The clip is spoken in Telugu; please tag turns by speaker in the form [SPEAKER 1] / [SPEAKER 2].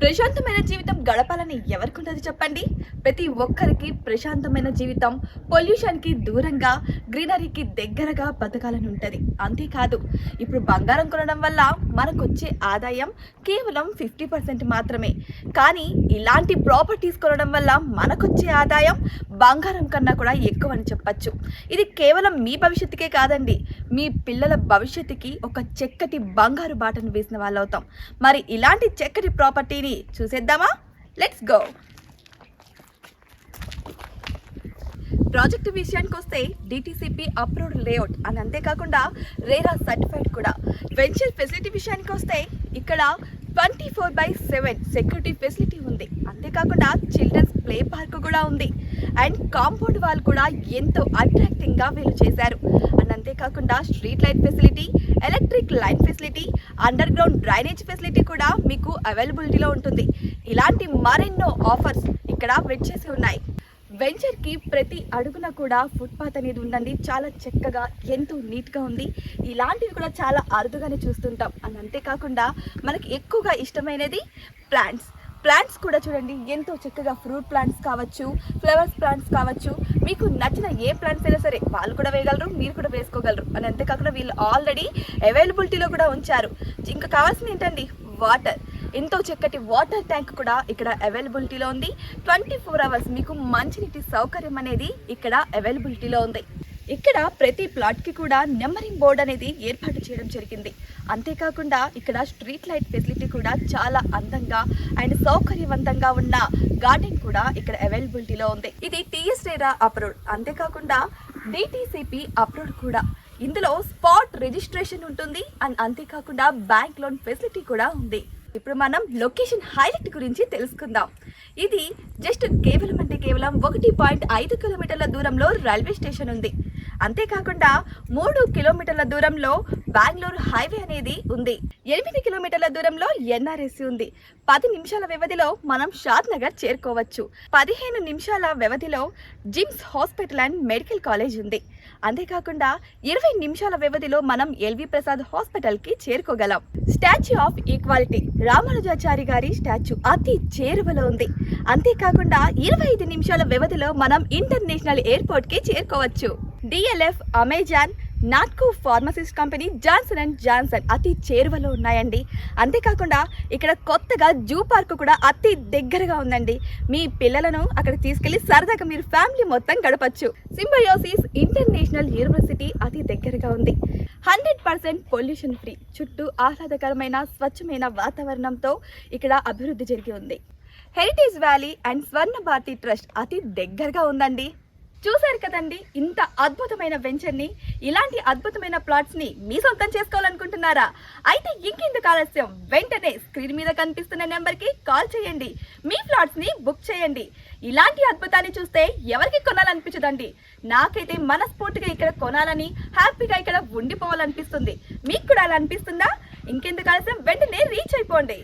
[SPEAKER 1] ప్రశాంతమైన జీవితం గడపాలని ఎవరికుంటది చెప్పండి? ప్రతి ఒక్కరికి ప్రశాంతమైన జీవితం పొల్యూషన్కి దూరంగా గ్రీనరీకి దగ్గరగా బతకాలని ఉంటుంది అంతేకాదు ఇప్పుడు బంగారం కొనడం వల్ల మనకు వచ్చే ఆదాయం కేవలం ఫిఫ్టీ పర్సెంట్ మాత్రమే. కానీ ఇలాంటి ప్రాపర్టీస్ కొనడం వల్ల మనకొచ్చే ఆదాయం బంగారం కన్నా కూడా ఎక్కువ అని చెప్పచ్చు. ఇది కేవలం మీ భవిష్యత్తుకే కాదండి మీ పిల్లల భవిష్యత్తుకి ఒక చక్కటి బంగారు బాటను వేసిన వాళ్ళు అవుతాం మరి ఇలాంటి చక్కటి ప్రాపర్టీని చూసేద్దామా? లెట్స్ గో ప్రాజెక్ట్ విషయానికి వస్తే డిటీసీపీ అప్రూవ్డ్ లేఅవుట్ అని అంతేకాకుండా రేరా సర్టిఫైడ్ కూడా. వెంచర్ ఫెసిలిటీ విషయానికి వస్తే ఇక్కడ twenty four by seven security facility ఉంది. అంతేకాకుండా చిల్డ్రన్స్ ప్లే పార్క్ కూడా ఉంది. అండ్ కాంపౌండ్ వాల్ కూడా ఎంతో అట్రాక్టింగ్గా వీళ్ళు చేశారు. అండ్ అంతేకాకుండా street light facility electric line facility underground drainage facility కూడా మీకు అవైలబిలిటీలో ఉంటుంది. ఇలాంటి మరెన్నో ఆఫర్స్ ఇక్కడ వెయిట్ చేసి ఉన్నాయి. వెంచర్కి ప్రతి అడుగున కూడా ఫుట్పాత్ అనేది ఉందండి. చాలా చక్కగా ఎంతో నీట్గా ఉంది. ఇలాంటివి కూడా చాలా అరుదుగానే చూస్తుంటాం. అని అంతేకాకుండా మనకి ఎక్కువగా ఇష్టమైనది ప్లాంట్స్. ప్లాంట్స్ కూడా చూడండి ఎంతో చక్కగా ఫ్రూట్ ప్లాంట్స్ కావచ్చు ఫ్లవర్స్ ప్లాంట్స్ కావచ్చు. మీకు నచ్చిన ఏ ప్లాంట్స్ అయినా సరే వాళ్ళు కూడా వేయగలరు మీరు కూడా వేసుకోగలరు. అని అంతేకాకుండా వీళ్ళు ఆల్రెడీ అవైలబిలిటీలో కూడా ఉంచారు. ఇంకా కావాల్సింది ఏంటండి? వాటర్ ఎంతో చక్కటి వాటర్ ట్యాంక్ కూడా ఇక్కడ అవైలబిలిటీలో ఉంది. ట్వంటీ ఫోర్ అవర్స్ మీకు మంచినీటి సౌకర్యం అనేది ఇక్కడ అవైలబిలిటీలో ఉంది. ఇక్కడ ప్రతి ప్లాట్కి కూడా నెంబరింగ్ బోర్డ్ అనేది ఏర్పాటు చేయడం జరిగింది. అంతేకాకుండా ఇక్కడ స్ట్రీట్ లైట్ ఫెసిలిటీ కూడా చాలా అందంగా అండ్ సౌకర్యవంతంగా ఉన్న గార్డెన్ కూడా ఇక్కడ అవైలబిలిటీలో ఉంది. ఇది టీఎస్ రేరా అప్రూవ్డ్. అంతేకాకుండా డిటిసిపి అప్రూవ్డ్ కూడా. ఇందులో స్పాట్ రిజిస్ట్రేషన్ ఉంటుంది అండ్ అంతేకాకుండా బ్యాంక్ లోన్ ఫెసిలిటీ కూడా ఉంది. ఇప్పుడు మనం లొకేషన్ హైలైట్ గురించి తెలుసుకుందాం. ఇది జస్ట్ కేవలం అంటే కేవలం ఒకటి పాయింట్ ఐదు కిలోమీటర్ల దూరంలో రైల్వే స్టేషన్ ఉంది. అంతేకాకుండా మూడు కిలోమీటర్ల దూరంలో బెంగళూరు హైవే అనేది ఉంది. ఎనిమిది కిలోమీటర్ల దూరంలో ఎన్ఆర్ఎస్సి ఉంది. పది నిమిషాల వ్యవధిలో మనం షాద్ నగర్ చేరుకోవచ్చు. పదిహేను నిమిషాల వ్యవధిలో GIMS hospital and medical college ఉంది. అంతేకాకుండా ఇరవై నిమిషాల వ్యవధిలో మనం ఎల్వి ప్రసాద్ హాస్పిటల్కి చేరుకోగలం. స్టాచ్యూ ఆఫ్ ఈక్వాలిటీ రామానుజాచారి గారి స్టాచ్యూ అతి చేరువలో ఉంది. అంతేకాకుండా ఇరవై ఐదు నిమిషాల వ్యవధిలో మనం ఇంటర్నేషనల్ ఎయిర్పోర్ట్కి చేరుకోవచ్చు. DLF Amazon Natco pharmacist company Johnson and Johnson అతి చేరువలో ఉన్నాయండి. అంతేకాకుండా ఇక్కడ కొత్తగా జూ పార్క్ కూడా అతి దగ్గరగా ఉందండి. మీ పిల్లలను అక్కడ తీసుకెళ్ళి సరదాగా మీరు ఫ్యామిలీ మొత్తం గడపచ్చు. సింబయోసిస్ ఇంటర్నేషనల్ యూనివర్సిటీ అతి దగ్గరగా ఉంది. హండ్రెడ్ పర్సెంట్ పొల్యూషన్ ఫ్రీ చుట్టూ ఆహ్లాదకరమైన స్వచ్ఛమైన వాతావరణంతో ఇక్కడ అభివృద్ధి జరిగి ఉంది. Heritage valley and Swarna Bharati trust అతి దగ్గరగా ఉందండి. చూశారు కదండి ఇంత అద్భుతమైన వెంచర్ని ఇలాంటి అద్భుతమైన ప్లాట్స్ని మీ సొంతం చేసుకోవాలనుకుంటున్నారా? అయితే ఇంకెందుకు ఆలస్యం? వెంటనే స్క్రీన్ మీద కనిపిస్తున్న నెంబర్కి కాల్ చేయండి. మీ ప్లాట్స్ని బుక్ చేయండి. ఇలాంటి అద్భుతాన్ని చూస్తే ఎవరికి కొనాలనిపించదండి? నాకైతే మనస్ఫూర్తిగా ఇక్కడ కొనాలని హ్యాపీగా ఇక్కడ ఉండిపోవాలనిపిస్తుంది. మీకు కూడా అలా అనిపిస్తుందా? ఇంకెందుకు ఆలస్యం? వెంటనే రీచ్ అయిపోండి.